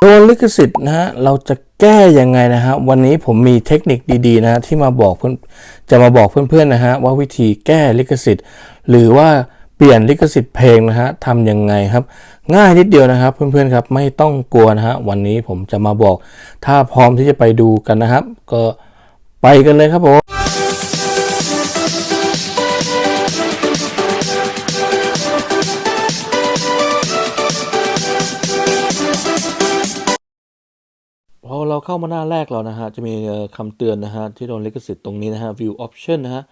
โดนลิขสิทธิ์นะฮะเราจะแก้ยังไงนะฮะวันนี้ผมมีเทคนิคดีๆนะฮะที่มาบอกเพื่อนจะมาบอกเพื่อนๆนะฮะว่าวิธีแก้ลิขสิทธิ์ หรือว่าเปลี่ยนลิขสิทธิ์เพลงนะฮะทำยังไงครับ ง่ายนิดเดียวนะครับ เพื่อนๆครับไม่ต้องกลัวนะฮะวันนี้ผมจะมาบอก ถ้าพร้อมที่จะไปดูกันนะครับ ก็ไปกันเลยครับผม พอเราเข้ามาหน้าแรกเรานะฮะจะมีคำเตือนนะฮะที่โดนลิขสิทธิ์ตรงนี้นะฮะ view option นะฮะ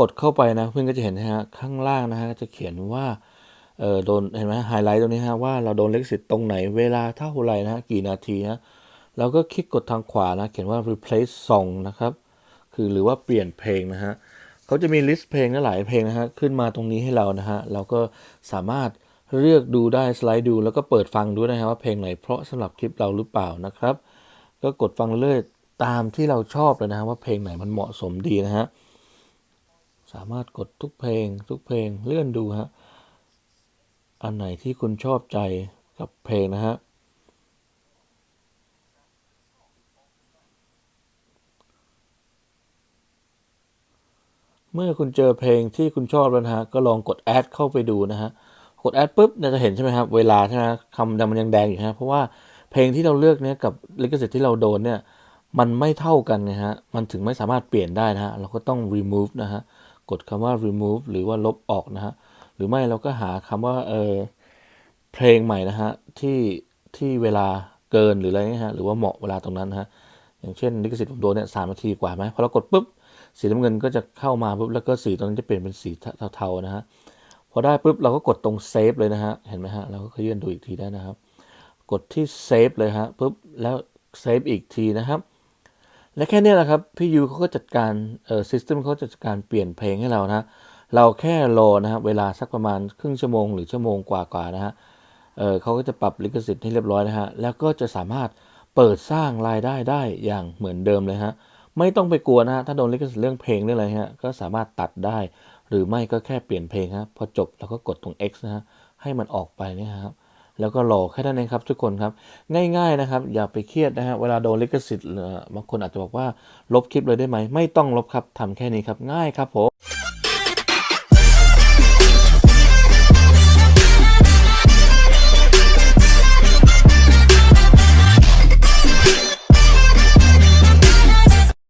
กดเข้าไปนะเพื่อนก็จะเห็นนะฮะข้างล่างนะฮะจะเขียนว่าเออโดนเห็นไหมไฮไลท์ตรงนี้ฮะว่าเราโดนลิขสิทธิ์ตรงไหนเวลาเท่าไหร่นะฮะกี่นาทีนะเราก็คลิกกดทางขวานะเขียนว่า replace song นะครับคือหรือว่าเปลี่ยนเพลงนะฮะเขาจะมีลิสต์เพลงหลายเพลงนะฮะขึ้นมาตรงนี้ให้เรานะฮะเราก็สามารถเลือกดูได้สไลด์ดู แล้วก็เปิดฟังดูนะฮะว่าเพลงไหนเพราะสำหรับคลิปเราหรือเปล่านะครับ ก็กดฟังเรื่อยตามที่เราชอบเลยนะฮะว่าเพลงไหนมันเหมาะสมดีนะฮะสามารถกดทุกเพลง ทุกเพลงเลื่อนดูฮะอันไหนที่คุณชอบใจกับเพลงนะฮะเมื่อคุณเจอเพลงที่คุณชอบแล้วนะฮะก็ลองกดแอดเข้าไปดูนะฮะกดแอดปุ๊บเนี่ยจะเห็นใช่ไหมครับเวลาใช่ไหมคำดำมันยังแดงอยู่ฮะเพราะว่า เพลงที่เราเลือกเนี่ยกับลิขสิทธิ์ที่เราโดนเนี่ยมันไม่เท่ากันนะฮะ มันถึงไม่สามารถเปลี่ยนได้นะฮะ เราก็ต้อง remove นะฮะ กดคำว่า remove หรือว่าลบออกนะฮะ หรือไม่เราก็หาคำว่าเออเพลงใหม่นะฮะที่ที่เวลาเกินหรืออะไรเงี้ยฮะ หรือว่าเหมาะเวลาตรงนั้นนะฮะ อย่างเช่นลิขสิทธิ์ผมโดนเนี่ยสามนาทีกว่าไหมพอเรากดปุ๊บสีน้ำเงินก็จะเข้ามาปุ๊บแล้วก็สีตรงนั้นจะเปลี่ยนเป็นสีเทาๆนะฮะ พอได้ปุ๊บเราก็กดตรงเซฟเลยนะฮะ เห็นไหมฮะ เราก็ขยื่นดูอีกทีได้นะครับ กดที่เซฟเลยฮะปุ๊บแล้วเซฟอีกทีนะครับ และแค่นี้แหละครับ พี่ยูเขาก็จัดการเอ่อซิสเต็มเขาจัดการเปลี่ยนเพลงให้เรานะเราแค่รอนะครับเวลาสักประมาณครึ่งชั่วโมงหรือชั่วโมงกว่าๆนะฮะเออเขาก็จะปรับลิขสิทธิ์ให้เรียบร้อยนะฮะแล้วก็จะสามารถเปิดสร้างรายได้ได้อย่างเหมือนเดิมเลยฮะไม่ต้องไปกลัวนะฮะถ้าโดนลิขสิทธิ์เรื่องเพลงเรื่องอะไรฮะก็สามารถตัดได้ หรือไม่ก็แค่เปลี่ยนเพลงฮะพอจบเราก็กดตรง X นะฮะให้มันออกไปเนี่ยครับ แล้วก็รอแค่นั้นเองครับทุกคนครับ ง่าย ๆนะครับ อย่าไปเครียดนะฮะเวลาโดนลิขสิทธิ์บางคนอาจจะบอกว่าลบคลิปเลยได้ไหมไม่ต้องลบครับทำแค่นี้ครับ ง่ายครับผม